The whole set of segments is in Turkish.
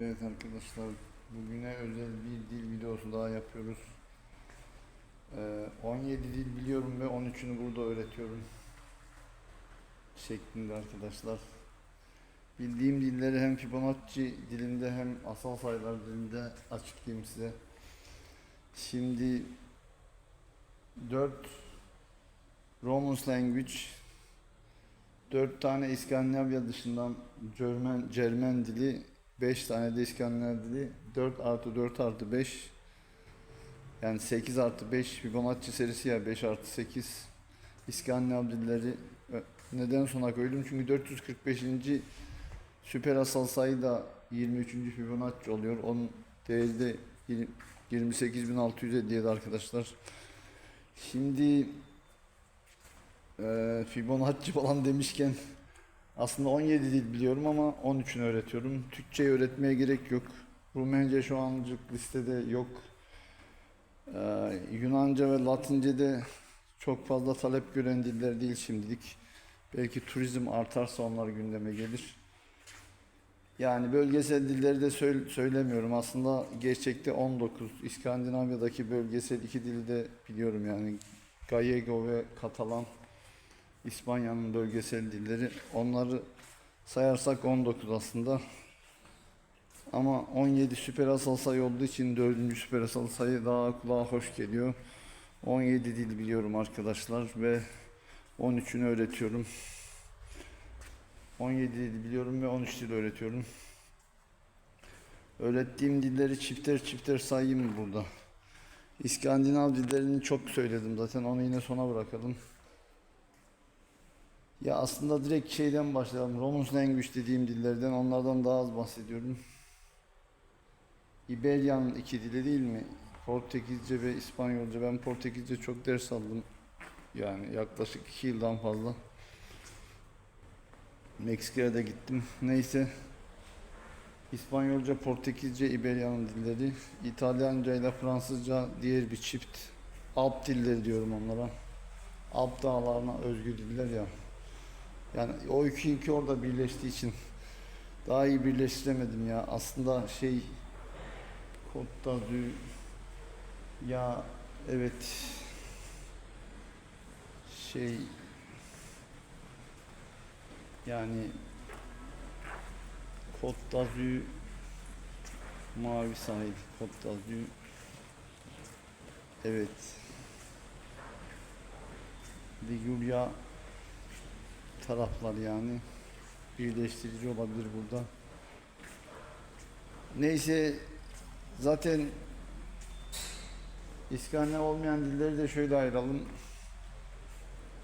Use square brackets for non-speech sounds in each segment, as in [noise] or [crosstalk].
Evet arkadaşlar bugüne özel bir dil videosu daha yapıyoruz. Ee, 17 dil biliyorum ve 13'ünü burada öğretiyorum. Şeklinde arkadaşlar. Bildiğim dilleri hem Fibonacci dilinde hem asal sayılar dilinde açıklayayım size. Şimdi 4 Romance Language 4 tane İskandinavya dışından Cermen, Cermen dili 5 tane de İskandinav dili 4 artı 4 artı 5 yani 8 artı 5 Fibonacci serisi ya 5 artı 8 İskandinav dilleri Ö- neden sona koydum çünkü 445. süper asal sayı da 23. Fibonacci oluyor onun değeri de 28657 arkadaşlar şimdi eee Fibonacci falan demişken aslında 17 dil biliyorum ama 13'ünü öğretiyorum. Türkçeyi öğretmeye gerek yok. Rumence şu ancak listede yok. Ee, Yunanca ve Latince de çok fazla talep gören diller değil şimdilik. Belki turizm artarsa onlar gündeme gelir. Yani bölgesel dilleri de söyle- söylemiyorum. Aslında gerçekte 19. İskandinavya'daki bölgesel iki dili de biliyorum yani. Gallego ve Katalan. İspanya'nın bölgesel dilleri. Onları sayarsak 19 aslında. Ama 17 süper asal sayı olduğu için 4. süper asal sayı daha kulağa hoş geliyor. 17 dil biliyorum arkadaşlar ve 13'ünü öğretiyorum. 17 dil biliyorum ve 13 dil öğretiyorum. Öğrettiğim dilleri çifter çifter sayayım burada. İskandinav dillerini çok söyledim zaten onu yine sona bırakalım. Ya aslında direkt şeyden başlayalım. Romance Language dediğim dillerden onlardan daha az bahsediyorum. İberyan iki dili değil mi? Portekizce ve İspanyolca. Ben Portekizce çok ders aldım. Yani yaklaşık iki yıldan fazla. Meksika'ya da gittim. Neyse. İspanyolca, Portekizce, İberyan'ın dilleri. İtalyanca ile Fransızca diğer bir çift. Alp dilleri diyorum onlara. Alp dağlarına özgü diller ya. Yani o iki iki orada birleştiği için daha iyi birleştiremedim ya. Aslında şey Côte d'Azur ya evet. Şey yani Côte d'Azur mavi sahil Côte d'Azur. Evet. Liguria taraflar yani birleştirici olabilir burada. Neyse zaten İskandinav olmayan dilleri de şöyle ayıralım.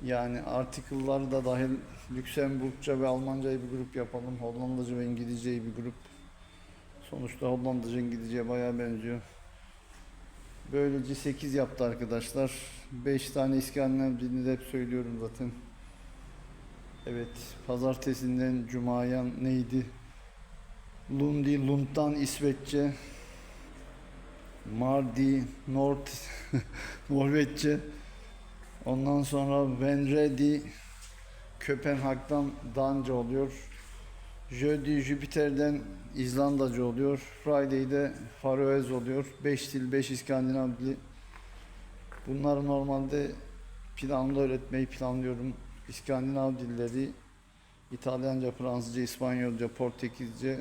Yani article'lar da dahil Lüksemburgça ve Almancayı bir grup yapalım. Hollandaca ve İngilizceyi bir grup. Sonuçta Hollandaca İngilizceye bayağı benziyor. Böylece 8 yaptı arkadaşlar. 5 tane İskandinav dilini de hep söylüyorum zaten. Evet, pazartesinden cumaya neydi? Lundi, Lund'dan İsveççe. Mardi, Nord, [laughs] Norveççe. Ondan sonra Venredi, Köpenhag'dan Danca oluyor. Jeudi, Jüpiter'den İzlandacı oluyor. Friday'de Faroez oluyor. 5 dil, 5 İskandinav dili. Bunları normalde planlı öğretmeyi planlıyorum. İskandinav dilleri, İtalyanca, Fransızca, İspanyolca, Portekizce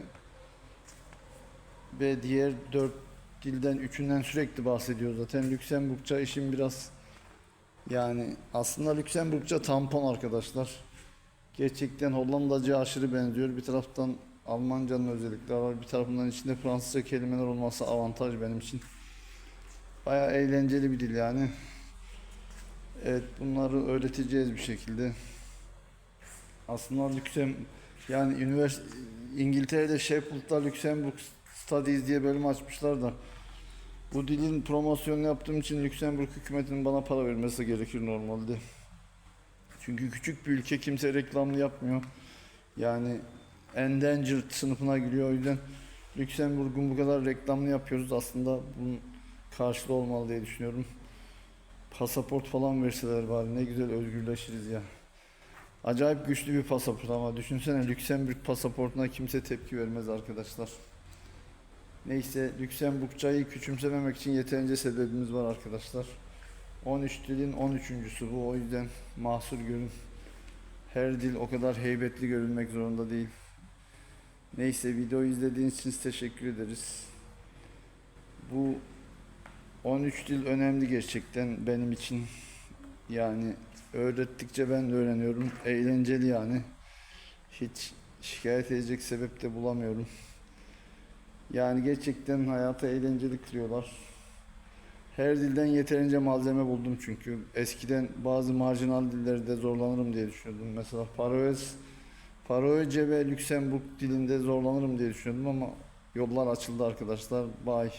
ve diğer dört dilden üçünden sürekli bahsediyor zaten. Lüksemburgça işin biraz yani aslında Lüksemburgça tampon arkadaşlar. Gerçekten Hollandaca aşırı benziyor. Bir taraftan Almancanın özellikleri var. Bir tarafından içinde Fransızca kelimeler olması avantaj benim için. Bayağı eğlenceli bir dil yani. Evet bunları öğreteceğiz bir şekilde. Aslında Lüksem yani ünivers İngiltere'de Sheffield'da Lüksemburg Studies diye bölüm açmışlar da bu dilin promosyonunu yaptığım için Lüksemburg hükümetinin bana para vermesi gerekir normalde. Çünkü küçük bir ülke kimse reklamlı yapmıyor. Yani endangered sınıfına giriyor. O yüzden Lüksemburg'un bu kadar reklamlı yapıyoruz. Aslında bunun karşılığı olmalı diye düşünüyorum. Pasaport falan verseler bari ne güzel özgürleşiriz ya. Acayip güçlü bir pasaport ama düşünsene Lüksemburg pasaportuna kimse tepki vermez arkadaşlar. Neyse Lüksemburgcayı küçümsememek için yeterince sebebimiz var arkadaşlar. 13 dilin 13.sü bu o yüzden mahsur görün. Her dil o kadar heybetli görülmek zorunda değil. Neyse videoyu izlediğiniz için teşekkür ederiz. Bu 13 dil önemli gerçekten benim için. Yani öğrettikçe ben de öğreniyorum. Eğlenceli yani. Hiç şikayet edecek sebep de bulamıyorum. Yani gerçekten hayatı eğlenceli kılıyorlar. Her dilden yeterince malzeme buldum çünkü. Eskiden bazı marjinal dillerde zorlanırım diye düşünüyordum. Mesela Faroez, Faroece ve Lüksemburg dilinde zorlanırım diye düşünüyordum ama yollar açıldı arkadaşlar. Bye.